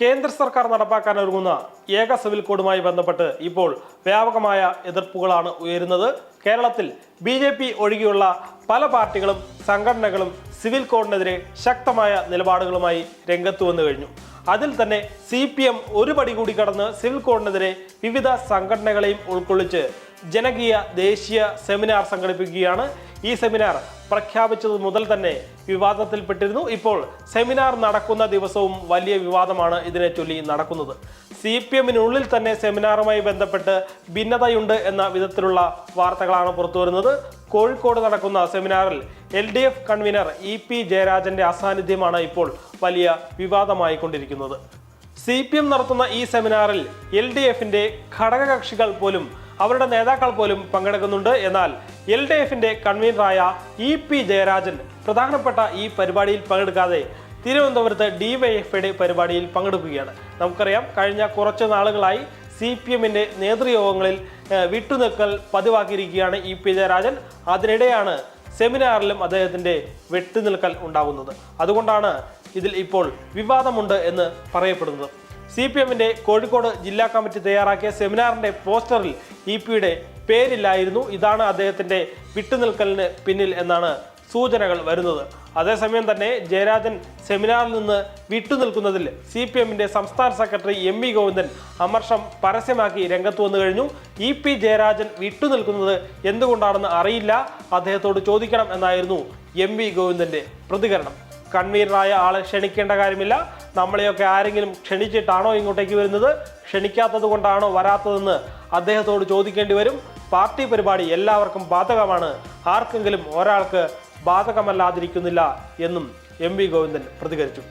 കേന്ദ്ര സർക്കാർ നടപ്പാക്കാൻ ഒരുങ്ങുന്ന ഏക സിവിൽ കോഡുമായി ബന്ധപ്പെട്ട് ഇപ്പോൾ വ്യാപകമായ എതിർപ്പുകളാണ് ഉയരുന്നത്. കേരളത്തിൽ ബി ജെ പി ഒഴികെയുള്ള പല പാർട്ടികളും സംഘടനകളും സിവിൽ കോഡിനെതിരെ ശക്തമായ നിലപാടുകളുമായി രംഗത്ത് വന്നു കഴിഞ്ഞു. അതിൽ തന്നെ സി പി എം ഒരു പടി കൂടി കടന്ന് സിവിൽ കോഡിനെതിരെ വിവിധ സംഘടനകളെയും ഉൾക്കൊള്ളിച്ച് ജനകീയ ദേശീയ സെമിനാർ സംഘടിപ്പിക്കുകയാണ്. ഈ സെമിനാർ പ്രഖ്യാപിച്ചത് മുതൽ തന്നെ വിവാദത്തിൽപ്പെട്ടിരുന്നു. ഇപ്പോൾ സെമിനാർ നടക്കുന്ന ദിവസവും വലിയ വിവാദമാണ് ഇതിനെ ചൊല്ലി നടക്കുന്നത്. സി പി എമ്മിനുള്ളിൽ തന്നെ സെമിനാറുമായി ബന്ധപ്പെട്ട് ഭിന്നതയുണ്ട് എന്ന വിധത്തിലുള്ള വാർത്തകളാണ് പുറത്തുവരുന്നത് കോഴിക്കോട് നടക്കുന്ന സെമിനാറിൽ L D F convener E P ജയരാജന്റെ അസാന്നിധ്യമാണ് ഇപ്പോൾ വലിയ വിവാദമായിക്കൊണ്ടിരിക്കുന്നത് സി പി എം നടത്തുന്ന ഈ സെമിനാറിൽ എൽ ഡി എഫിന്റെ ഘടകകക്ഷികൾ പോലും അവരുടെ നേതാക്കൾ പോലും പങ്കെടുക്കുന്നുണ്ട്. എന്നാൽ എൽ ഡി എഫിന്റെ കൺവീനറായ ഇ പി ജയരാജൻ പ്രധാനപ്പെട്ട ഈ പരിപാടിയിൽ പങ്കെടുക്കാതെ തിരുവനന്തപുരത്ത് ഡിവൈഎഫ്ഐയുടെ പരിപാടിയിൽ പങ്കെടുക്കുകയാണ്. നമുക്കറിയാം കഴിഞ്ഞ കുറച്ച് നാളുകളായി സി പി എമ്മിന്റെ നേതൃയോഗങ്ങളിൽ വിട്ടുനിൽക്കൽ പതിവാക്കിയിരിക്കുകയാണ് ഇ പി ജയരാജൻ. അതിനിടെയാണ് സെമിനാറിലും അദ്ദേഹത്തിന്റെ വെട്ടുനിൽക്കൽ ഉണ്ടാകുന്നത്. അതുകൊണ്ടാണ് ഇതിൽ ഇപ്പോൾ വിവാദമുണ്ട് എന്ന് പറയപ്പെടുന്നത്. സി പി എമ്മിന്റെ കോഴിക്കോട് ജില്ലാ കമ്മിറ്റി തയ്യാറാക്കിയ സെമിനാറിന്റെ പോസ്റ്ററിൽ ഇ പിയുടെ പേരില്ലായിരുന്നു. ഇതാണ് അദ്ദേഹത്തിന്റെ വിട്ടുനിൽക്കലിന് പിന്നിൽ എന്നാണ് സൂചനകൾ വരുന്നത്. അതേസമയം തന്നെ ജയരാജൻ സെമിനാറിൽ നിന്ന് വിട്ടുനിൽക്കുന്നതിൽ സി പി എമ്മിന്റെ സംസ്ഥാന സെക്രട്ടറി എം വി ഗോവിന്ദൻ അമർഷം പരസ്യമാക്കി രംഗത്ത് വന്നു കഴിഞ്ഞു. ഇ പി ജയരാജൻ വിട്ടുനിൽക്കുന്നത് എന്തുകൊണ്ടാണെന്ന് അറിയില്ല. അദ്ദേഹത്തോട് ചോദിക്കണം എന്നായിരുന്നു എം വി ഗോവിന്ദന്റെ പ്രതികരണം. കൺവീനറായ ആളെ ക്ഷണിക്കേണ്ട കാര്യമില്ല. നമ്മളെയൊക്കെ ആരെങ്കിലും ക്ഷണിച്ചിട്ടാണോ ഇങ്ങോട്ടേക്ക് വരുന്നത്? ക്ഷണിക്കാത്തത് കൊണ്ടാണോ വരാത്തതെന്ന് അദ്ദേഹത്തോട് ചോദിക്കേണ്ടി വരും. പാർട്ടി പരിപാടി എല്ലാവർക്കും ബാധകമാണ്. ആർക്കെങ്കിലും ഒരാൾക്ക് ബാധകമല്ലാതിരിക്കുന്നില്ല എന്നും എം വി ഗോവിന്ദൻ പ്രതികരിച്ചു.